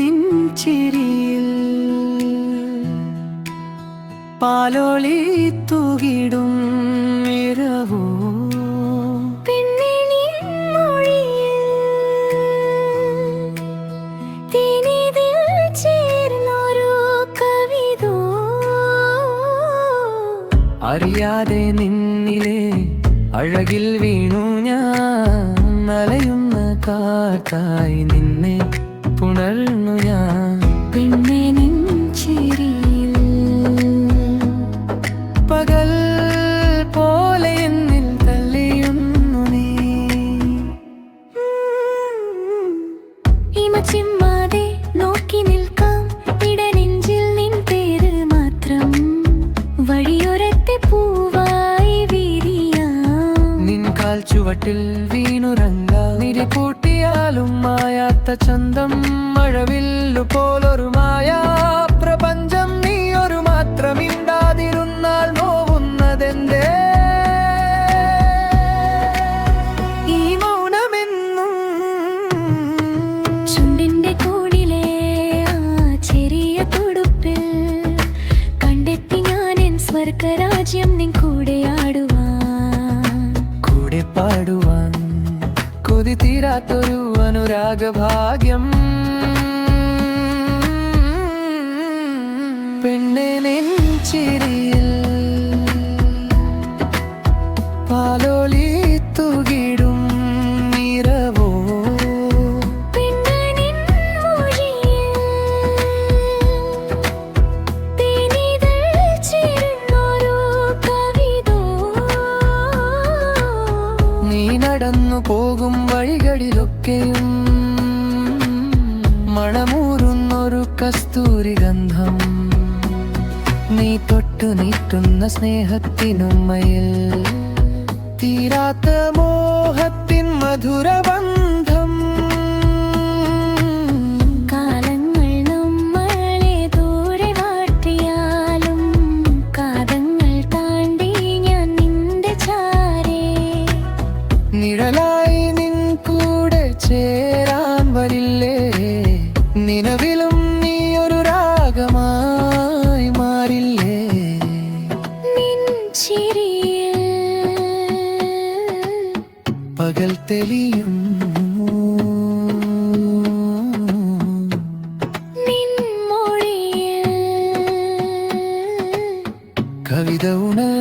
നിൻ ചിരിയിൽ പാലോളി തുകിടും ഇരവോ അറിയാതെ നിന്നിലെ അഴകിൽ വീണു ഞാൻ നലയുന്ന കാറ്റായി നിന്നെ പുണർന്നു പെണ്ണേ നിൻ പകൽ പോലെ എന്നിൽ തള്ളിയുന്നു നീ. ഇമ നോക്കി നിൽക്കാം. ഇടനെഞ്ചിൽ നിൻ പേര് മാത്രം. വഴിയൊരത്തെ പൂവായി വിരിയാം. നിൻ കാൽ ചുവട്ടിൽ വീണുറങ്ങ. മായാത്ത ചന്തം മഴവില്ലു പോലൊരു മായാ. അനുരാഗഭാഗ്യം പെണ്ണെ ചിരിയിൽ പാലോളി തുകിടും നിറവോ? നീ നടന്നു പോകും വഴികളിലൊക്കെയും മണമൂറുന്നൊരു കസ്തൂരി ഗന്ധം. നീ തൊട്ടു നീട്ടുന്ന സ്നേഹത്തിനുമ്മയിൽ തീരാത്ത മോഹത്തിൻ മധുരബന്ധം. കാലങ്ങൾ നമ്മളെ ദൂരെ മാറ്റിയാലും കാതങ്ങൾ താണ്ടി ഞാൻ നിന്റെ ചാരേ. നിഴലായി നിൻ കൂടെ ചേരാൻ പകൽ തെളിയും കവിത ഉണരുന്നു